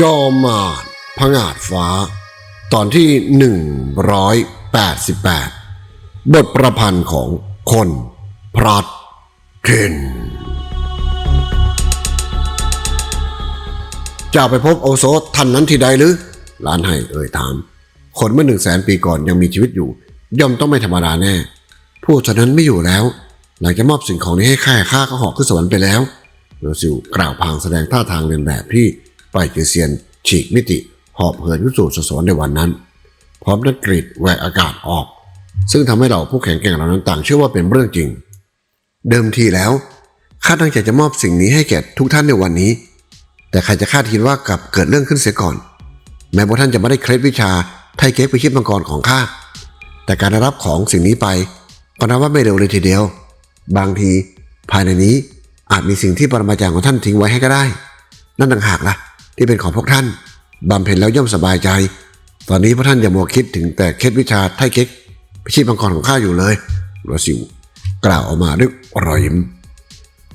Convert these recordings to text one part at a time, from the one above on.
จอมมารพงาดฟ้า ตอนที่ 188 บทประพันธ์ของคนพลัดเคนจะไปพบโอโซท่านนั้นที่ใดหรือหลานให้เอ่ยถาม คนเมื่อหนึ่งแสนปีก่อนยังมีชีวิตอยู่ ย่อมต้องไม่ธรรมดาแน่ ผู้ฉะนั้นไม่อยู่แล้ว หลังจะมอบสิ่งของนี้ให้ข้าข้าก็หอกขึ้นสวรรค์ไปแล้วโรซิลกล่าวพางแสดงท่าทางเรียนแบบที่ ไปเกเซียน ฉีกมิติ หอบเหินขึ้นสู่สวรในวันนั้น พร้อมนักกรีดแหวกอากาศออก ซึ่งทำให้เราผู้แข่งแกร่งเหล่านั้นต่างเชื่อว่าเป็นเรื่องจริง เดิมทีแล้วข้าตั้งใจจะมอบสิ่งนี้ให้แก่ทุกท่านในวันนี้ แต่ใครจะคาดคิดว่ากลับเกิดเรื่องขึ้นเสียก่อน แม้ว่าท่านจะไม่ได้เคล็ดวิชาไทยเก๊กไปชิดมังกรของข้าแต่การได้รับของสิ่งนี้ไปก็นับว่าไม่เร็วเลยทีเดียว บางที ภายในนี้อาจมีสิ่งที่ปรมาจารย์ของท่านทิ้งไว้ให้ก็ได้ นั่นต่างหากล่ะ ที่เป็นของพวกท่านบำเพ็ญแล้วย่อมสบายใจ ตอนนี้พวกท่านอย่ามัวคิดถึงแต่เคล็ดวิชาไทเก๊กไปชิดมังกรของข้าอยู่เลยรัสิวกล่าวออกมาด้วยรอยยิ้ม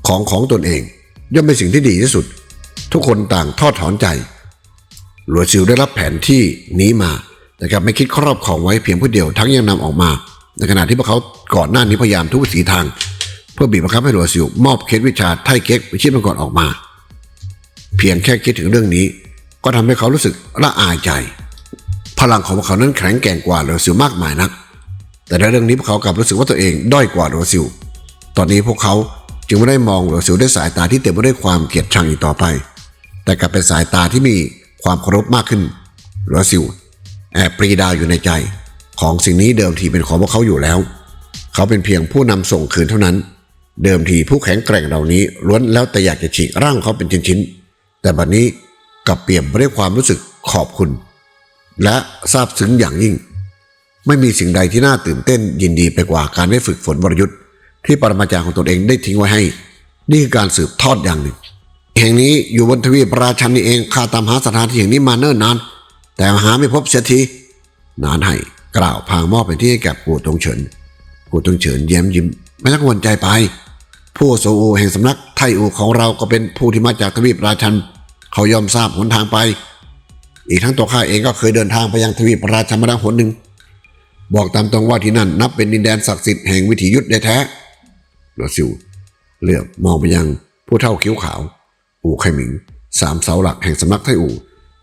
ของของตนเองย่อมเป็นสิ่งที่ดีที่สุด ทุกคนต่างทอดถอนใจหลวงซิวได้รับแผนที่นี้มาแต่กลับไม่คิดครอบของไว้เพียงผู้เดียวทั้งยังนำออกมา ในขณะที่พวกเขาก่อนหน้านี้พยายามทุกวิถีทาง เพื่อบีบบังคับให้หลวงซิวมอบเคล็ดวิชาไทเก๊กไปชิดมังกรออกมา เพียงแค่คิดถึงเรื่องนี้ ก็ทำให้เขารู้สึกละอายใจ พลังของพวกเขานั้นแข็งแกร่งกว่าหลวงซิวมากมายนัก แต่ในเรื่องนี้พวกเขากลับรู้สึกว่าตัวเองด้อยกว่าหลวงซิวตอนนี้พวกเขาจึงไม่ได้มองหลวงซิวด้วยสายตาที่เต็มไปด้วยความเกลียดชังอีกต่อไป แต่กลับเป็นสายตาที่มีความเคารพมากขึ้นหลวงซิวแอบปรีดาอยู่ในใจ ของสิ่งนี้เดิมทีเป็นของพวกเขาอยู่แล้ว เขาเป็นเพียงผู้นำส่งคืนเท่านั้น เดิมทีผู้แข็งแกร่งเหล่านี้ล้วนแล้วแต่อยากจะฉีกร่างเขาเป็นชิ้นๆ บัดนี้กลับเปลี่ยนไปด้วยความรู้สึกขอบคุณ และซาบซึ้งอย่างยิ่ง ไม่มีสิ่งใดที่น่าตื่นเต้นยินดีไปกว่าการได้ฝึกฝนวรยุทธ์ที่ปรมาจารย์ของตนเองได้ทิ้งไว้ให้ นี่คือการสืบทอดอย่างหนึ่ง แห่งนี้อยู่บนทวีปราชันนี่เองข้าตามหาสถานที่แห่งนี้มาเนิ่นนาน แต่หาไม่พบเสียทีนานให้กล่าวพางมอบเป็นที่ให้แก่ปู่ตงเฉินปู่ตงเฉินแย้มยิ้ม ไม่ต้องกังวลใจไป ผู้โซอูแห่งสำนักไทอูของเราก็เป็นผู้ที่มาจากทวีปราชัน เขายอมทราบหนทางไป อีกทั้งตัวข้าเองก็เคยเดินทางไปยังทวีปราชันมาแล้วหนหนึ่ง บอกตามตรงว่าที่นั่นนับเป็นดินแดนศักดิ์สิทธิ์แห่งวิถียุทธได้แท้หลวซิวเหลือบมองไปยังผู้เท่าคิ้วขาว อู่ไคหมิงสามเสาหลักแห่งสำนักไทอู่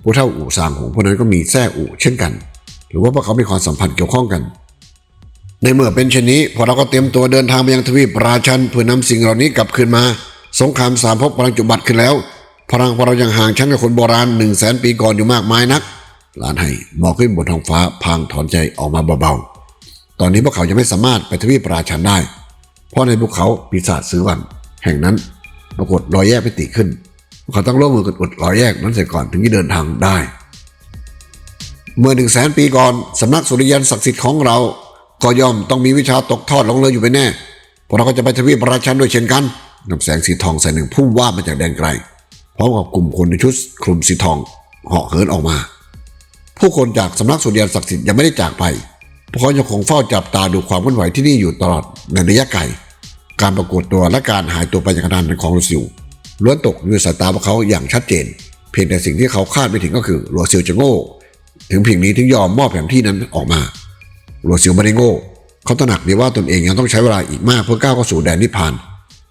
ผู้เท่าอู่ซางของพวกนั้นก็มีแท้อู่เช่นกัน หรือว่าพวกเขามีความสัมพันธ์เกี่ยวข้องกัน ในเมื่อเป็นเช่นนี้พอเราก็เตรียมตัวเดินทางไปยังทวีปราชันเพื่อนำสิ่งเหล่านี้กลับคืนมา สงครามสามภพกำลังจุบัดขึ้นแล้ว พลังของเรายังห่างชั้นกับคนโบราณหนึ่งแสนปีก่อนอยู่มากมายนัก หลานให้มองขึ้นบนท้องฟ้าพางถอนใจออกมาเบาๆ ตอนนี้พวกเขายังไม่สามารถไปทวีปราชันได้ เพราะในภูเขาปีศาจซื้อวัน แห่งนั้นปรากฏรอยแยกพิติขึ้น พวกเขาต้องร่วมมือกันอุดรอยแยกนั้นเสร็จก่อนถึงจะเดินทางได้ เมื่อหนึ่งแสนปีก่อนสำนักสุริยันศักดิ์สิทธิ์ของเรา ก็ย่อมต้องมีวิชาตกทอดลงเลยอยู่ไปแน่พวกเราก็จะไปทวีปราชันด้วยเช่นกันนำแสงสีทองใส่หนึ่งพุ่งว่ามาจากแดนไกล พร้อมกับกลุ่มคนในชุดคลุมสีทองเหาะเหินออกมา ผู้คนจากสำนักสุริยันศักดิ์สิทธิ์ยังไม่ได้จากไปพวกเขายังคงเฝ้าจับตาดูความเคลื่อนไหวที่นี่อยู่ตลอดในระยะไกลการปรากฏตัวและการหายตัวไปอย่างกระทันหันของลูซิลล้วนตกอยู่สายตาพวกเขาอย่างชัดเจน เพียงแต่สิ่งที่เขาคาดไม่ถึงก็คือลัวซิลจะโง่ ถึงเพียงนี้ถึงยอมมอบแผนที่นั้นออกมาลัวซิลไม่ได้โง่ เขาตระหนักดีว่าตนเองยังต้องใช้เวลาอีกมากเพื่อก้าวเข้าสู่แดนนิพพาน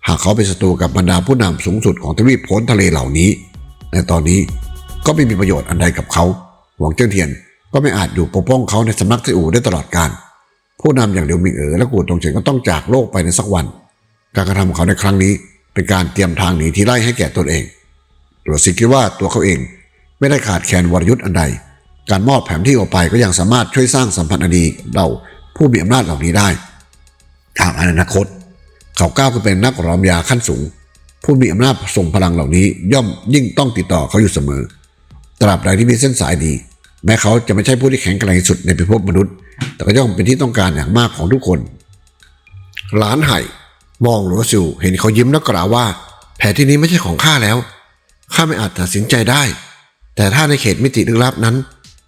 หากเขาเป็นศัตรูกับบรรดาผู้นำสูงสุดของทวีปพ้นทะเลเหล่านี้ ในตอนนี้ก็ไม่มีประโยชน์อันใดกับเขา หวังเจิ้งเทียนก็ไม่อาจอยู่ปกป้องเขาในสำนักที่อู่ได้ตลอดกาลผู้นำอย่างเดียวมิงเอ๋อและกูตงเฉินก็ต้องจากโลกไปในสักวัน การกระทำของเขาในครั้งนี้ เป็นการเตรียมทางหนีที่ไล่ให้แก่ตนเองหลวสิคิดว่าตัวเขาเองไม่ได้ขาดแคลนวรยุทธ์อันใด การมอบแผนที่ออกไปก็ยังสามารถช่วยสร้างสัมพันธ์อดีกับเราผู้มีอำนาจเหล่านี้ได้ทางอนาคต เขาก้าวขึ้นเป็นนักรอมยาขั้นสูง ผู้มีอำนาจส่งพลังเหล่านี้ ย่อมยิ่งต้องติดต่อเขาอยู่เสมอ ตราบใดที่มีเส้นสายดี แม้เขาจะไม่ใช่ผู้ที่แข็งแกร่งที่สุดในพิภพมนุษย์ แต่ก็ย่อมเป็นที่ต้องการอย่างมากของทุกคน หลานไห่มองหลวงซิวเห็นเขายิ้มแล้วกล่าวว่า แผนที่นี้ไม่ใช่ของข้าแล้วข้าไม่อาจตัดสินใจได้ แต่ถ้าในเขตมิติลึกลับนั้น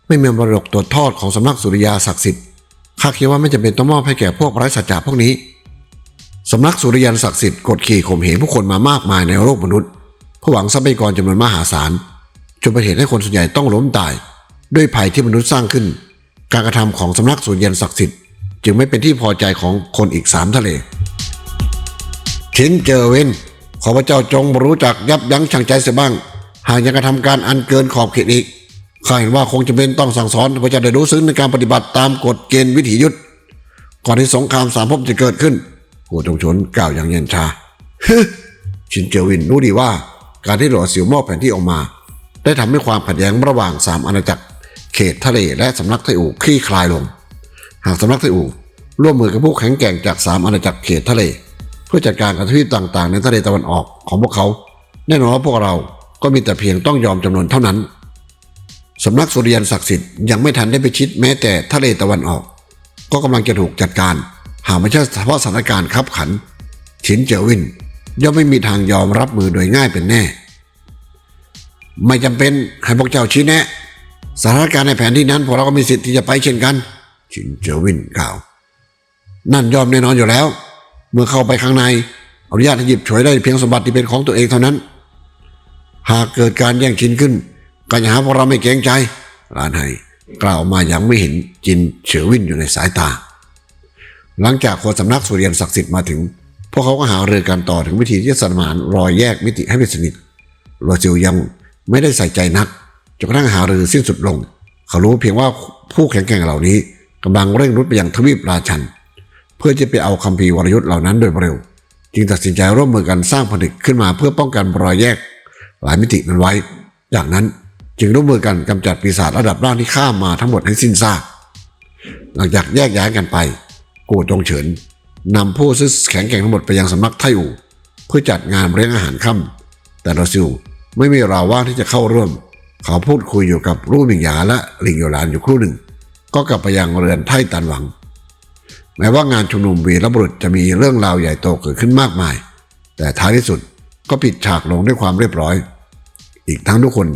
ไม่มีมรดกตัวทอดของสำนักสุริยาศักดิ์สิทธิ์ข้าคิดว่าไม่จำเป็นต้องมอบให้แก่พวกไร้สัจจะพวกนี้ สำนักสุริยันศักดิ์สิทธิ์กดขี่ข่มเหงผู้คนมามากมายในโลกมนุษย์เพื่อหวังทรัพยากรจำนวนมหาศาลจนเป็นเหตุให้คนส่วนใหญ่ต้องล้มตาย ด้วยภัยที่มนุษย์สร้างขึ้น การกระทำของสำนักสูญเย็นศักดิ์สิทธิ์จึงไม่เป็นที่พอใจของคนอีกสามทะเลชินเจอเวนขอพระเจ้าจงรู้จักยับยั้งชั่งใจเสียบ้าง หากยังกระทำการอันเกินขอบเขตอีกข้าเห็นว่าคงจะเป็นต้องสั่งสอนพระเจ้าได้รู้ซึ้งในการปฏิบัติตามกฎเกณฑ์วิถียุทธก่อนที่สงครามสามภพจะเกิดขึ้น ผู้จงชนกล่าวอย่างเย็นชาฮึชินเจอวินรู้ดีว่า การที่หลอสิวมอบแผนที่ออกมา ได้ทำให้ความขัดแย้งระหว่างสามอาณาจักร เขตทะเลและสำนักไทอูคลี่คลายลง หากสำนักไทอูร่วมมือกับผู้แข็งแกร่งจากสามอาณาจักรเขตทะเล เพื่อจัดการกับทวีปต่างๆ ในทะเลตะวันออกของพวกเขา แน่นอนว่าพวกเราก็มีแต่เพียงต้องยอมจำนวนเท่านั้นสำนักสุริยันศักดิ์สิทธิ์ยังไม่ทันได้ไปชิดแม้แต่ทะเลตะวันออก ก็กำลังจะถูกจัดการ หากไม่ใช่เฉพาะสถานการณ์ขับขันฉินเจอวินย่อมไม่มีทางยอมรับมือโดยง่ายเป็นแน่ ไม่จำเป็นให้พวกเจ้าชี้แนะสถานการณ์ในแผนที่นั้นพวกเราก็มีสิทธิ์ที่จะไปเช่นกันฉินเจอวินกล่าว นั่นยอมแน่นอนอยู่แล้ว เมื่อเข้าไปข้างในอนุญาตให้หยิบฉวยได้เพียงสมบัติที่เป็นของตัวเองเท่านั้น หากเกิดการแย่งชินขึ้นก็จะหาพวกเราไม่เกรงใจลานไห้กล่าวมาอย่างไม่เห็นจินเฉอวินอยู่ในสายตา หลังจากคนสำนักสุริยันศักดิ์สิทธิ์มาถึง พวกเขาก็หาเรือกันต่อถึงวิธีที่จะสมานรอยแยกมิติให้เป็นสนิทโรซิลยังไม่ได้ใส่ใจนักจนกระทั่งหาเรือสิ้นสุดลง เขารู้เพียงว่าผู้แข็งแกร่งเหล่านี้กำลังเร่งรุดไปยังทวีปราชัน เพื่อจะไปเอาคัมภีร์วรยุทธ์เหล่านั้นโดยเร็ว จึงตัดสินใจร่วมมือกันสร้างผนึกขึ้นมาเพื่อป้องกันรอยแยก หลายมิตินั้นไว้ จากนั้นจึงร่วมมือกันกำจัดปีศาจระดับล่างที่ข้ามมาทั้งหมดให้สิ้นซากหลังจากแยกย้ายกันไป กูจงเฉินนำผู้ซื้อแข็งแกร่งทั้งหมดไปยังสำนักไทอู่เพื่อจัดงานเลี้ยงอาหารค่ำแต่เราซิวไม่มีเวลาว่างที่จะเข้าร่วม เขาพูดคุยอยู่กับรูหมิงหยาและหลิงโยหลานอยู่ครู่หนึ่ง ก็กลับไปยังเรือนไทตันหวัง แม้ว่างานชุมนุมวีรบุรุษจะมีเรื่องราวใหญ่โตเกิดขึ้นมากมาย แต่ท้ายที่สุดก็ปิดฉากลงด้วยความเรียบร้อย อีกทั้งทุกคน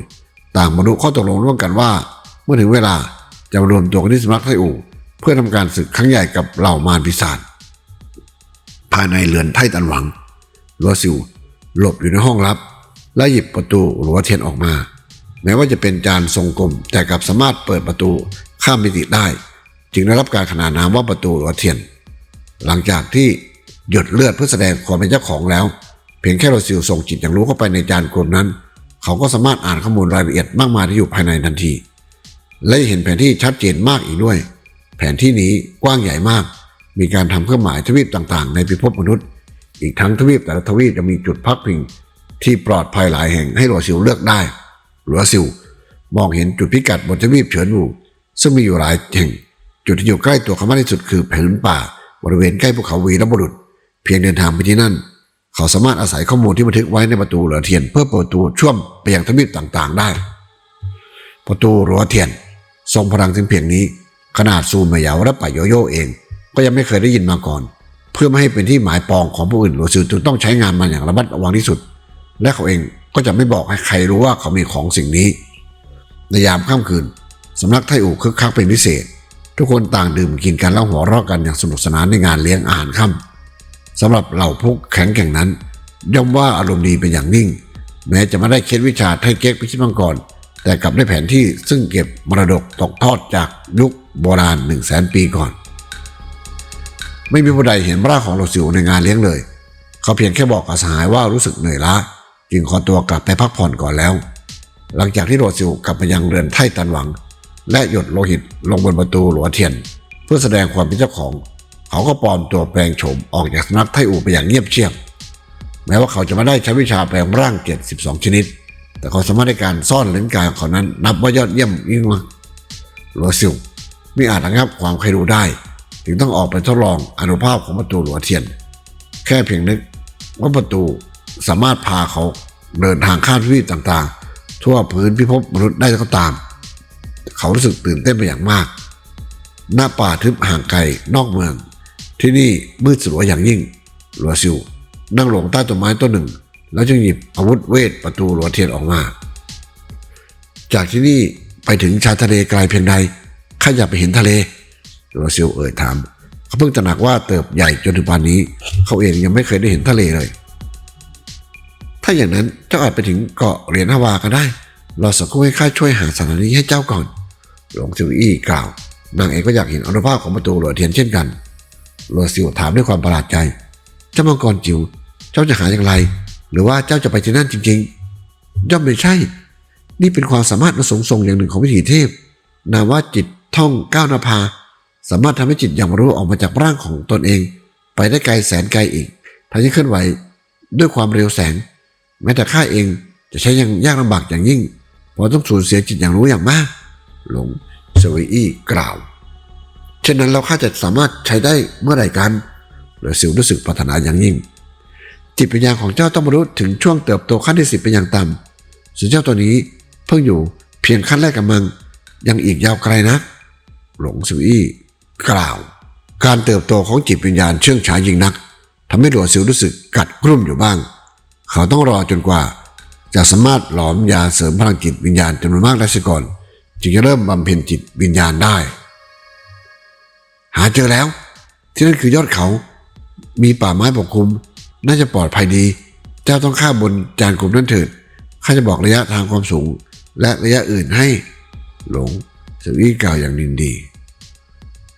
ต่างบรรลุข้อตกลงร่วมกันว่า เมื่อถึงเวลาจะรวมตัวกันที่สำนักไทอู่ เพื่อทำการศึกครั้งใหญ่กับเหล่ามารปีศาจภายในเรือนไทตันหวังลัวซิวหลบอยู่ในห้องลับ และหยิบประตูหลัวเทียนออกมา แม้ว่าจะเป็นจานทรงกลม แต่กลับสามารถเปิดประตูข้ามมิติได้ จึงได้รับการขนานนามว่าประตูหลัวเทียน หลังจากที่หยดเลือดเพื่อแสดงความเป็นเจ้าของแล้ว เพียงแค่เราซิลส่งจิตอย่างรู้เข้าไปในจานกลมนั้น เขาก็สามารถอ่านข้อมูลรายละเอียดมากมายที่อยู่ภายในทันที และเห็นแผนที่ชัดเจนมากอีกด้วย แผนที่นี้กว้างใหญ่มาก มีการทำเครื่องหมายทวีปต่างๆ ในพิภพมนุษย์ อีกทั้งทวีปแต่ละทวีปจะมีจุดพักพิง ที่ปลอดภัยหลายแห่งให้หลัวซิวเลือกได้หลัวซิวมองเห็นจุดพิกัดบนทวีปเฉินอูซึ่งมีอยู่หลายแห่ง จุดที่อยู่ใกล้ตัวเขามากที่สุดคือแผืนป่า บริเวณใกล้ภูเขาวีรบุรุษ เพียงเดินทางไปที่นั่น เขาสามารถอาศัยข้อมูลที่บันทึกไว้ในประตูเหลือเทียน เพื่อเปิดประตูช่วมไปยังทวีปต่างๆ ได้ ประตูรั้วเทียนทรงพลังถึงเพียงนี้ ขนาดซูมมาเหยาวและป่าโยโย่เอง ก็ยังไม่เคยได้ยินมาก่อน เพื่อไม่ให้เป็นที่หมายปองของผู้อื่นหลวงซิวจึงต้องใช้งานมันอย่างระมัดระวังที่สุด และเขาเองก็จะไม่บอกให้ใครรู้ว่าเขามีของสิ่งนี้ ในยามค่ำคืนสำนักไทอู่คึกคักเป็นพิเศษ ทุกคนต่างดื่มกินกันแล้วหัวเราะกันอย่างสนุกสนานในงานเลี้ยงอาหารค่ำสำหรับเหล่าผู้แข็งแกร่งนั้น ย่อมว่าอารมณ์ดีเป็นอย่างนิ่ง แม้จะไม่ได้เคล็ดวิชาไทเก๊กพิชิตมังกร แต่กลับได้แผนที่ซึ่งเก็บมรดกตกทอดจากยุคโบราณหนึ่งแสนปีก่อน ไม่มีผู้ใดเห็นร่างของโรซิวในงานเลี้ยงเลย เขาเพียงแค่บอกกับสหายว่ารู้สึกเหนื่อยล้า จึงขอตัวกลับไปพักผ่อนก่อนแล้ว หลังจากที่โรซิวกลับไปยังเรือนไทตันหวัง และหยดโลหิตลงบนประตูหลัวเทียน เพื่อแสดงความเป็นเจ้าของ เขาก็ปลอมตัวแปลงโฉมออกจากสำนักไทอูไปอย่างเงียบเชียบแม้ว่าเขาจะไม่ได้ใช้วิชาแปลงร่างเกต12ชนิด แต่ความสามารถในการซ่อนเลนกายของเขานั้น นับว่ายอดเยี่ยมยิ่งมากหลัวซิวไม่อาจระงับความใครรู้ได้จึงต้องออกไปทดลองอนุภาพของประตูหลัวเทียน แค่เพียงนึกว่าประตูสามารถพาเขาเดินทางข้ามทวีปต่างๆ ทั่วพื้นพิภพมนุษย์ได้ก็ตาม เขารู้สึกตื่นเต้นไปอย่างมาก หน้าป่าทึบห่างไกลนอกเมือง ที่นี่มืดสลัวอย่างยิ่งหลัวซิวนั่งหลงใต้ต้นไม้ต้นหนึ่ง แล้วจึงหยิบอาวุธเวทประตูหลัวเทียนออกมา จากที่นี่ไปถึงชายทะเลไกลเพียงใดข้าอยากไปเห็นทะเลหลัวซิวเอ่ยถาม เขาเพิ่งตระหนักว่าเติบใหญ่จนถึงป่านนี้ เขาเองยังไม่เคยได้เห็นทะเลเลย ถ้าอย่างนั้นเจ้าอาจไปถึงเกาะเหรียญฮาวาก็ได้เราสักครู่ให้ข้าช่วยหาสถานีให้เจ้าก่อน หลวงซิวอี้กล่าวนางเอกก็อยากเห็นอนุภาพของประตูหลวงเทียนเช่นกันหลวซิวถามด้วยความประหลาดใจ เจ้ามังกรจิ๋วเจ้าจะหาอย่างไร หรือว่าเจ้าจะไปที่นั่นจริงๆ ย่อมไม่ใช่ นี่เป็นความสามารถประสงทรงอย่างหนึ่งของวิถีเทพ นามว่าจิตท่องก้าวนาภา สามารถทำให้จิตอย่างรู้ออกมาจากร่างของตนเอง ไปได้ไกลแสนไกลอีกทั้งที่เคลื่อนไหวด้วยความเร็วแสง แม้แต่ข้าเองจะใช้ยังยากลำบากอย่างยิ่งเพราะต้องสูญเสียจิตอย่างรู้อย่างมาก หลงเซวีอี้กล่าว เช่นนั้นเราข้าจะสามารถใช้ได้เมื่อไหร่กันเหลือสิวรู้สึกปรารถนาอย่างยิ่ง จิตวิญญาณของเจ้าต้องบรรลุถึงช่วงเติบโตขั้นที่สิบเป็นอย่างต่ำส่วนเจ้าตัวนี้เพิ่งอยู่เพียงขั้นแรกกับมัง ยังอีกยาวไกลนะ หลงสิวอี้กล่าว การเติบโตของจิตวิญญาณเชื่องช้ายิ่งนักทำให้หลวงสิวรู้สึกกัดกรุ่มอยู่บ้าง เขาต้องรอจนกว่า จะสามารถหลอมยาเสริมพลังจิตวิญญาณจำนวนมากได้เสียก่อนจึงจะเริ่มบำเพ็ญจิตวิญญาณได้ หาเจอแล้ว ที่นั่นคือยอดเขา มีป่าไม้ปกคลุม น่าจะปลอดภัยดี เจ้าต้องข้ามบนจานกลมนั่นเถิด ข้าจะบอกระยะทางความสูง และระยะอื่นให้ หลงสวีกล่าวอย่างดินดี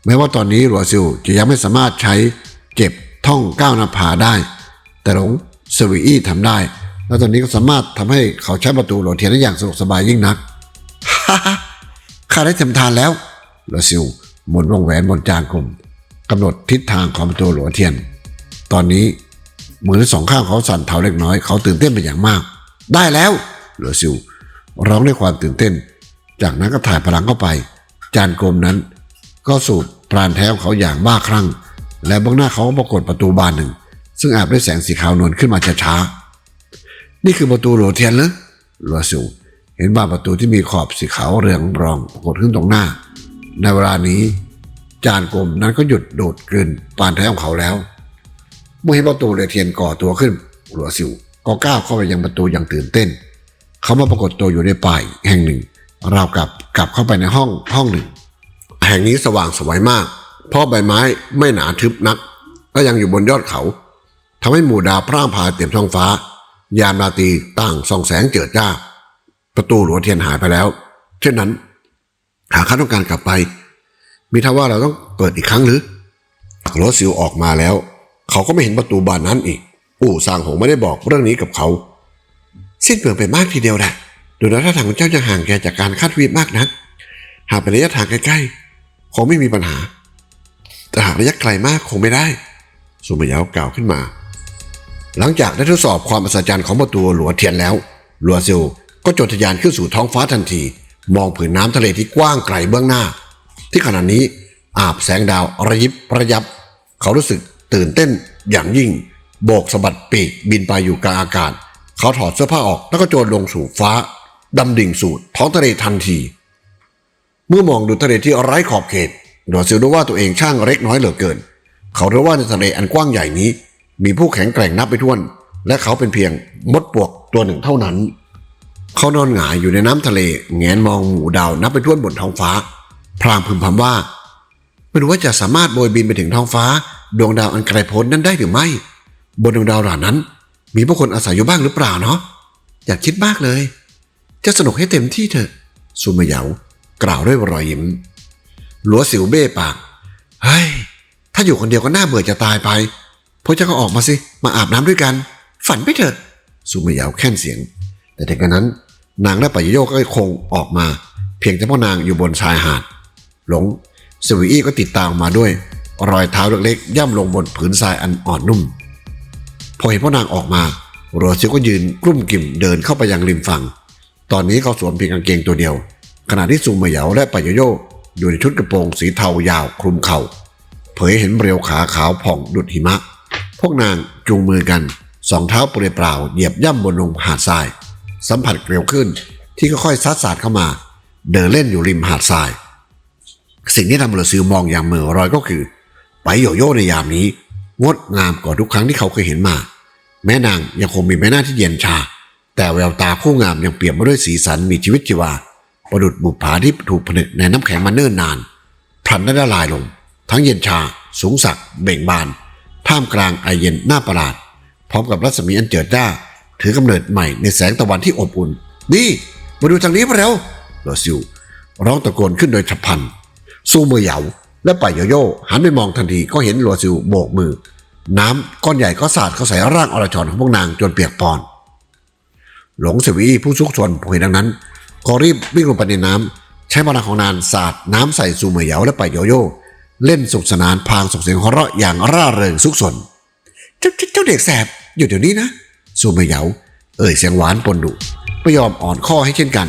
แม้ว่าตอนนี้หลัวซิวจะยังไม่สามารถใช้เจ็บท่องก้าวนาภาได้ แต่หลงสวีอี้ทำได้ แล้วตอนนี้ก็สามารถทำให้เขาใช้ประตูหลวเทียนได้อย่างสะดวกสบายยิ่งนักฮ่าฮ่าข้าได้ทำทานแล้วหลัวซิวหมุนวงแหวนบนจานกลมกำหนดทิศทางของประตูหลวเทียน ตอนนี้ มือสองข้างเขาสั่นเทาเล็กน้อย เขาตื่นเต้นเป็นอย่างมาก ได้แล้วหลัวซิวร้องด้วยความตื่นเต้น จากนั้นก็ถ่ายพลังเข้าไป จานกลมนั้น ก็สูบปราณแท้ของเขาอย่างบ้าคลั่ง และเบื้องหน้าเขาก็ปรากฏประตูบานหนึ่ง ซึ่งอาบด้วยแสงสีขาวนวลขึ้นมาช้าๆนี่คือประตูโหลเทียนเหรอลัวซิวเห็นบานประตูที่มีขอบสีขาวเรืองรองปรากฏขึ้นตรงหน้า ในเวลานี้ จานกลมนั้นก็หยุดโดดกลืนปานแท้ของเขาแล้ว เมื่อเห็นประตูเรือเทียนก่อตัวขึ้นหลัวซิวก็ก้าวเข้าไปยังประตูอย่างตื่นเต้น เขามาปรากฏตัวอยู่ในป่ายแห่งหนึ่งราวกับกลับเข้าไปในห้องห้องหนึ่ง แห่งนี้สว่างสวยมาก เพราะใบไม้ไม่หนาทึบนักก็ยังอยู่บนยอดเขาทำให้หมู่ดาวพร่างพายเต็มท้องฟ้า ยามราตรีต่างส่องแสงเจิดจ้า ประตูหลวเทียนหายไปแล้ว เช่นนั้น หากข้าต้องการกลับไป มีท่าว่าเราต้องเปิดอีกครั้งหรือโรสิวออกมาแล้ว เขาก็ไม่เห็นประตูบานนั้นอีก อู่ซางหงไม่ได้บอกเรื่องนี้กับเขา สิ้นเปลืองไปมากทีเดียวแหละดูแล้วท่าทางของเจ้าจะห่างแกจากการคาดวิมากนัก หากเป็นระยะทางใกล้ๆคงไม่มีปัญหา แต่หากระยะไกลมากคงไม่ได้สุมายาวกล่าวขึ้นมา หลังจากได้ทดสอบความอัศจรรย์ของประตูหลัวเทียนแล้วหลัวซิลก็จดทะยานขึ้นสู่ท้องฟ้าทันที มองผืนน้ำทะเลที่กว้างไกลเบื้องหน้า ที่ขณะนี้อาบแสงดาวระยิบระยับ เขารู้สึก ตื่นเต้นอย่างยิ่ง โบกสะบัดปีกบินไปอยู่กลางอากาศ เขาถอดเสื้อผ้าออกแล้วก็โจรลงสู่ฟ้าดำดิ่งสู่ท้องทะเลทันที เมื่อมองดูทะเลที่ไร้ขอบเขตดอซิลรู้ว่าตัวเองช่างเล็กน้อยเหลือเกิน เขารู้ว่าในทะเลอันกว้างใหญ่นี้ มีผู้แข็งแกร่งนับไปถ้วน และเขาเป็นเพียงมดปลวกตัวหนึ่งเท่านั้น เขานอนหงายอยู่ในน้ำทะเลแงนมองหมู่ดาวนับไปทั่วนบนท้องฟ้า พลางพึมพำว่า ไม่รู้ว่าจะสามารถโบยบินไปถึงท้องฟ้า ดวงดาวอันไกลโพ้นนั้นได้หรือไม่ บนดวงดาวเหล่านั้น มีผู้คนอาศัยอยู่บ้างหรือเปล่าเนาะอยากคิดมากเลย จะสนุกให้เต็มที่เถอะซูมเหยากล่าวด้วยรอยยิ้มหลัวสิวเบ้ปากเฮ้ยถ้าอยู่คนเดียวก็น่าเบื่อจะตายไปพวกเจ้าก็ออกมาสิมาอาบน้ำด้วยกัน ฝันไปเถอะซูมเหยาแค่นเสียง แต่ถึงกระนั้น นางและปายโยก็คงออกมา เพียงแต่พ่อนางอยู่บนชายหาด หลงสวีอี้ก็ติดตามมาด้วย รอยเท้าเล็กๆ ย่ำลงบนผืนทรายอันอ่อนนุ่ม พอเห็นพ่อนางออกมาโรซิลก็ยืนกลุ้มกิ่มเดินเข้าไปยังริมฝั่ง ตอนนี้เขาสวมเพียงกางเกงตัวเดียว ขณะที่ซูมเหยาและปายโยอยู่ในชุดกระโปรงสีเทายาวคลุมเขา่าเผยเห็นเรียวขาขาวผ่องดุดหิมะ พวกนางจูงมือกันสองเท้าเปล่าเปล่าเหยียบย่ำบนลงหาดทราย สัมผัสเกลียวขึ้นที่ค่อยๆซัดสาดเข้ามา เดินเล่นอยู่ริมหาดทราย สิ่งที่ทำเรือซิลมองอย่างเมื่อรอยก็คือ ไปโยโย่ในยามนี้ งดงามกว่าทุกครั้งที่เขาเคยเห็นมา แม่นางยังคงมีใบหน้าที่เย็นชา แต่แววตาคู่งามยังเปลี่ยนมไปด้วยสีสันมีชีวิตชีวา ประดุดบุปผาที่ถูกผนึกในน้ำแข็งมาเนิ่นนานพลันได้ละลายลง ทั้งเย็นชา สูงสักเบ่งบาน ท่ามกลางไอเย็นหน้าประหลาด พร้อมกับรัศมีอันเจิดจ้าถือกำเนิดใหม่ในแสงตะวันที่อบอุ่น นี่ มาดูทางนี้มาแล้วลัวซิวร้องตะโกนขึ้นโดยฉับพลันซูมือเหยา และป่ายโยโย่หันไปมองทันทีก็เห็นหลัวซิวโบกมือ น้ำก้อนใหญ่ก็สาดเข้าใส่ร่างอรชรของพวกนางจนเปียกปอน หลงเสวีผู้ซุกซนพอเห็นดังนั้น ก็รีบวิ่งลงไปในน้ำใช้พลังของนานสาดน้ำใส่ซูเมอเหยาและป่ายโยโย่เล่นสุขสนานพางส่งเสียงหัวเราะอย่างร่าเริงซุกซนเจ้าเจ้าเด็กแสบอยู่เดี๋ยวนี้นะซูเมอเหยาเอ่ยเสียงหวานปนดุไม่ยอมอ่อนข้อให้เช่นกัน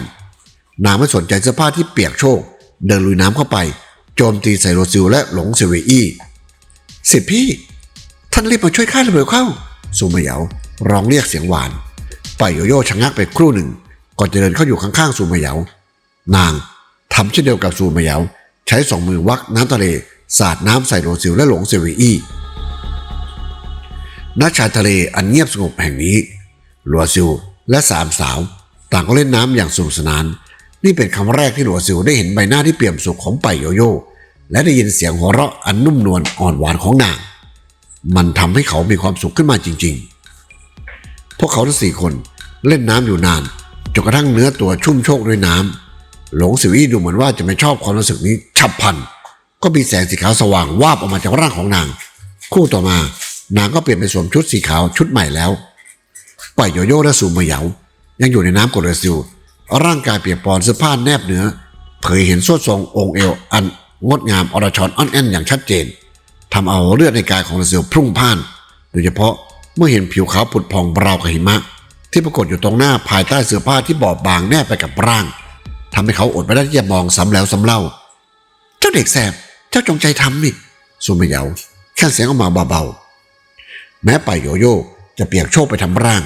นางไม่สนใจเสื้อผ้าที่เปียกโชกเดินลุยน้ำเข้าไป โจมตีใส่โรซิลและหลงเซเวอี้สิทธิพี่ ท่านรีบมาช่วยข้าเร็วเข้าซูเมเหยาร้องเรียกเสียงหวานไปโยโย่ชะงักไปครู่หนึ่ง ก่อนจะเดินเข้าอยู่ข้างๆซูเมเหยานางทำเช่นเดียวกับซูเมเหยาใช้สองมือวักน้ำทะเลสาดน้ำใส่โรซิลและหลงเซเวอี้ณชายทะเลอันเงียบสงบแห่งนี้หลัวซิลและสามสาว ต่างก็เล่นน้ำอย่างสนุกสนาน นี่เป็นครั้งแรกที่หลัวซิลได้เห็นใบหน้าที่เปี่ยมสุขของป่ายโยโย่และได้ยินเสียงหัวเราะอันนุ่มนวลอ่อนหวานของนาง มันทำให้เขามีความสุขขึ้นมาจริง ๆ พวกเขาทั้งสี่คนเล่นน้ำอยู่นานจนกระทั่งเนื้อตัวชุ่มโชกด้วยน้ำหลงสิวีดูเหมือนว่าจะไม่ชอบความรู้สึกนี้ฉับพลัน ก็มีแสงสีขาวสว่างวาบออกมาจากร่างของนาง คู่ต่อมานางก็เปลี่ยนไปสวมชุดสีขาวชุดใหม่แล้วปล่อยโยโย่และซูมเหยายังอยู่ในน้ำกดเรซิล ร่างกายเปียกปอนเสื้อผ้าแนบเนื้อเผยเห็นสวดทรงองค์เอวอันงดงามอรชรอ่อนแอนอย่างชัดเจนทำเอาเลือดในกายของเสือพุ่งพ่าน โดยเฉพาะเมื่อเห็นผิวขาวผุดพองราวกับหิมะ ที่ปรากฏอยู่ตรงหน้าภายใต้เสื้อผ้าที่บอบบางแนบไปกับร่างทำให้เขาอดไม่ได้ที่จะมองซ้ำแล้วซ้ำเล่า เจ้าเด็กแสบเจ้าจงใจทำนี่ซูมเยาแค่เสียงออกมาเบาๆแม้ป่ายโยโย่จะเปียกโชกไปทำร่าง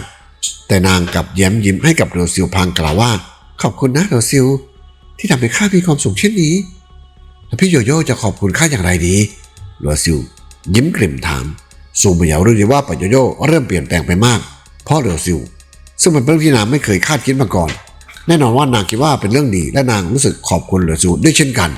แต่นางกลับแย้มยิ้มให้กับโรซิลพลางกล่าวว่า ขอบคุณนะหนูซิลที่ทำให้ข้ามีความสุขเช่นนี้ แล้วพี่โยโย่จะขอบคุณข้าอย่างไรดีหลัวซิวยิ้มกลิ่มถามซูมเหยารู้ดีว่าปะโยโย่เริ่มเปลี่ยนแปลงไปมาก เพราะหลัวซิว ซึ่งมันเป็นเรื่องที่นางไม่เคยคาดคิดมาก่อน แน่นอนว่านางคิดว่าเป็นเรื่องดีและนางรู้สึกขอบคุณหลัวซิวด้วยเช่นกัน